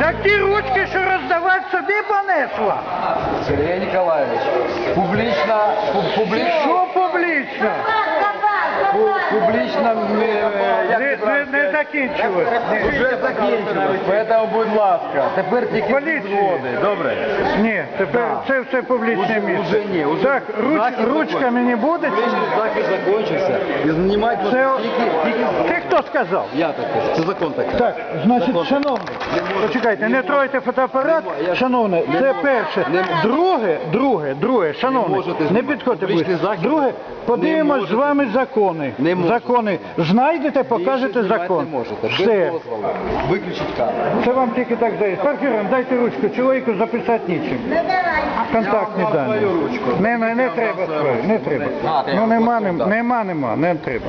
Так ті ручки, що роздавати собі понесла. Сергій Ніколаєвич, публично, публічно. Що публічно? Пу- публично, е, як Не, не, не закінчилось. Вже закінчилось, поэтому, будь ласка, тепер тільки підводи, добре? Ні, тепер це все публічне Уже- місце. уже ні, уже так, руч, захід ручками не буде? Публічний захід закінчився. І знімати Це, тільки, тільки це хто сказав? я так кажу, це закон такий. Так, значить, Закон. шановний, почекайте, не тройте фотоапарат. Не я- Шановний, не це перше. не Друге, друге, друге, шановний, можете не знімати. підходьте Публічний захід Друге, подивимось з можете вами закони. Не можете. Закони. Знайдете, покажете Більше знімати закон. Не можете, без Все. дозволу. Виключіть камеру. Це вам тільки так здається. Паркерам, дайте ручку, чоловіку записати нічим. Контактні дані. ручку. Не, не, не треба свою не треба. Ну нема, нема, нема, нема, не треба.